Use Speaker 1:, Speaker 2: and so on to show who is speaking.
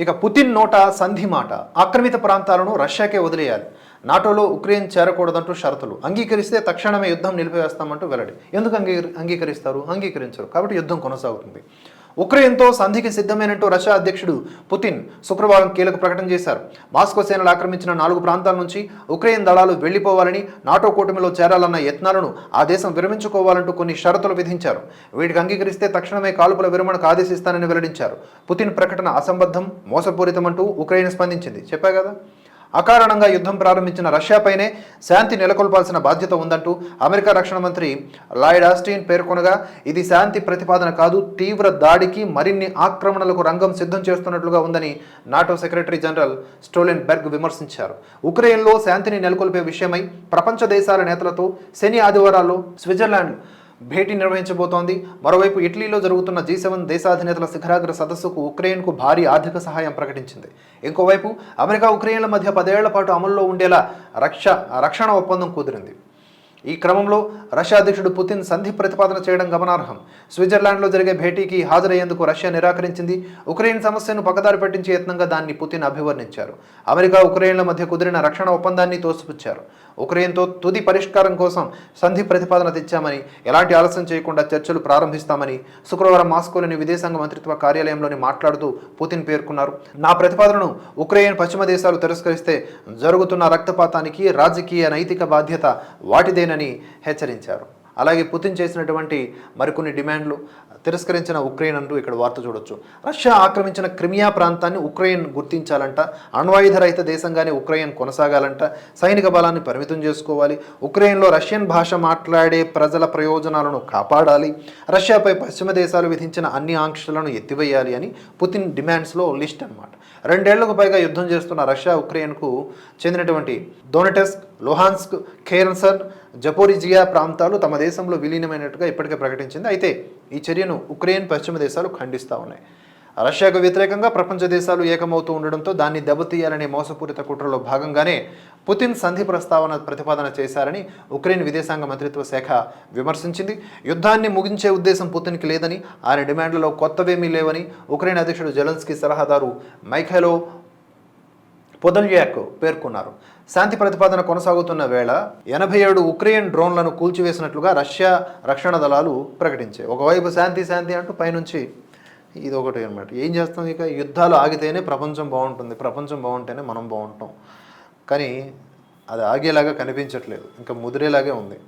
Speaker 1: ఇక పుతిన్ నోట సంధి మాట. ఆక్రమిత ప్రాంతాలను రష్యాకే వదిలేయాలి. నాటోలో ఉక్రెయిన్ చేరకూడదంటూ షరతులు. అంగీకరిస్తే తక్షణమే యుద్ధం నిలిపివేస్తామంటూ వెల్లడి. ఎందుకు అంగీ అంగీకరిస్తారు? అంగీకరించరు. కాబట్టి యుద్ధం కొనసాగుతుంది. ఉక్రెయిన్తో సంధికి సిద్ధమైనట్టు రష్యా అధ్యక్షుడు పుతిన్ శుక్రవారం కీలక ప్రకటన చేశారు. మాస్కో సేనలు ఆక్రమించిన నాలుగు ప్రాంతాల నుంచి ఉక్రెయిన్ దళాలు వెళ్ళిపోవాలని నాటో కూటమిలో చేరాలన్న యత్నాలను ఆ దేశం విరమించుకోవాలంటూ కొన్ని షరతులు విధించారు. వీటికి అంగీకరిస్తే తక్షణమే కాల్పుల విరమణకు ఆదేశిస్తానని వెల్లడించారు. పుతిన్ ప్రకటన అసంబద్ధం మోసపూరితమంటూ ఉక్రెయిన్ స్పందించింది. చెప్పా కదా? అకారణంగా యుద్ధం ప్రారంభించిన రష్యాపైనే శాంతి నెలకొల్పాల్సిన బాధ్యత ఉందంటూ అమెరికా రక్షణ మంత్రి లాయిడ్ ఆస్టిన్ పేర్కొనగా ఇది శాంతి ప్రతిపాదన కాదు తీవ్ర దాడికి మరిన్ని ఆక్రమణలకు రంగం సిద్ధం చేస్తున్నట్లుగా ఉందని NATO secretary general Stoltenberg విమర్శించారు. ఉక్రెయిన్లో శాంతిని నెలకొల్పే విషయమై ప్రపంచ దేశాల నేతలతో శని ఆదివారాల్లో స్విట్జర్లాండ్ భేటీ నిర్వహించబోతోంది. మరోవైపు ఇటలీలో జరుగుతున్న జీ సెవెన్ దేశాధినేతల శిఖరాగ్ర సదస్సుకు ఉక్రెయిన్కు భారీ ఆర్థిక సహాయం ప్రకటించింది. ఇంకోవైపు అమెరికా ఉక్రెయిన్ల మధ్య పదేళ్ళ పాటు అమల్లో ఉండేలా రక్ష రక్షణ ఒప్పందం కుదిరింది. ఈ క్రమంలో రష్యా అధ్యక్షుడు పుతిన్ సంధి ప్రతిపాదన చేయడం గమనార్హం. స్విట్జర్లాండ్లో జరిగే భేటీకి హాజరయ్యేందుకు రష్యా నిరాకరించింది. ఉక్రెయిన్ సమస్యను పక్కదారి పట్టించే యత్నంగా దాన్ని పుతిన్ అభివర్ణించారు. అమెరికా ఉక్రెయిన్ల మధ్య కుదిరిన రక్షణ ఒప్పందాన్ని తోసిపుచ్చారు. ఉక్రెయిన్తో తుది పరిష్కారం కోసం సంధి ప్రతిపాదన తెచ్చామని ఎలాంటి ఆలస్యం చేయకుండా చర్చలు ప్రారంభిస్తామని శుక్రవారం మాస్కోలోని విదేశాంగ మంత్రిత్వ కార్యాలయంలోని మాట్లాడుతూ పుతిన్ పేర్కొన్నారు. నా ప్రతిపాదనను ఉక్రెయిన్ పశ్చిమ దేశాలు తిరస్కరిస్తే జరుగుతున్న రక్తపాతానికి రాజకీయ నైతిక బాధ్యత వాటిదేనని అని హెచ్చరించారు. అలాగే పుతిన్ చేసినటువంటి మరికొన్ని డిమాండ్లు తిరస్కరించిన ఉక్రెయిన్ అంటూ ఇక్కడ వార్త చూడొచ్చు. రష్యా ఆక్రమించిన క్రిమియా ప్రాంతాన్ని ఉక్రెయిన్ గుర్తించాలంట. అణ్వాయుధ రహిత దేశంగానే ఉక్రెయిన్ కొనసాగాలంట. సైనిక బలాన్ని పరిమితం చేసుకోవాలి. ఉక్రెయిన్లో రష్యన్ భాష మాట్లాడే ప్రజల ప్రయోజనాలను కాపాడాలి. రష్యాపై పశ్చిమ దేశాలు విధించిన అన్ని ఆంక్షలను ఎత్తివేయాలి అని పుతిన్ డిమాండ్స్లో లిస్ట్ అనమాట రెండేళ్ళకు పైగా యుద్ధం చేస్తున్న రష్యా ఉక్రెయిన్కు చెందినటువంటి డొనటెస్క్ లోహాన్స్క్ ఖేర్సన్ జపోరిజియా ప్రాంతాలు తమ దేశంలో విలీనమైనట్టుగా ఇప్పటికే ప్రకటించింది. అయితే ఈ చర్యను ఉక్రెయిన్ పశ్చిమ దేశాలు ఖండిస్తూ ఉన్నాయి. రష్యాకు వ్యతిరేకంగా ప్రపంచ దేశాలు ఏకమవుతూ ఉండడంతో దాన్ని దెబ్బతీయాలనే మోసపూరిత కుట్రలో భాగంగానే పుతిన్ సంధి ప్రస్తావన ప్రతిపాదన చేశారని ఉక్రెయిన్ విదేశాంగ మంత్రిత్వ శాఖ విమర్శించింది. యుద్ధాన్ని ముగించే ఉద్దేశం పుతిన్కి లేదని ఆయన డిమాండ్లలో కొత్తవేమీ లేవని ఉక్రెయిన్ అధ్యక్షుడు జెలెన్స్కీ సలహాదారు మైఖైలో పొదల్యాక్ పేర్కొన్నారు. శాంతి ప్రతిపాదన కొనసాగుతున్న వేళ ఎనభై ఏడు ఉక్రెయిన్ డ్రోన్లను కూల్చివేసినట్లుగా రష్యా రక్షణ దళాలు ప్రకటించాయి. ఒకవైపు శాంతి శాంతి అంటూ పైనుంచి ఇది ఒకటి అనమాట ఏం చేస్తాం ఇక? యుద్ధాలు ఆగితేనే ప్రపంచం బాగుంటుంది. ప్రపంచం బాగుంటేనే మనం బాగుంటాం. కానీ అది ఆగేలాగా కనిపించట్లేదు. ఇంకా ముదిరేలాగే ఉంది.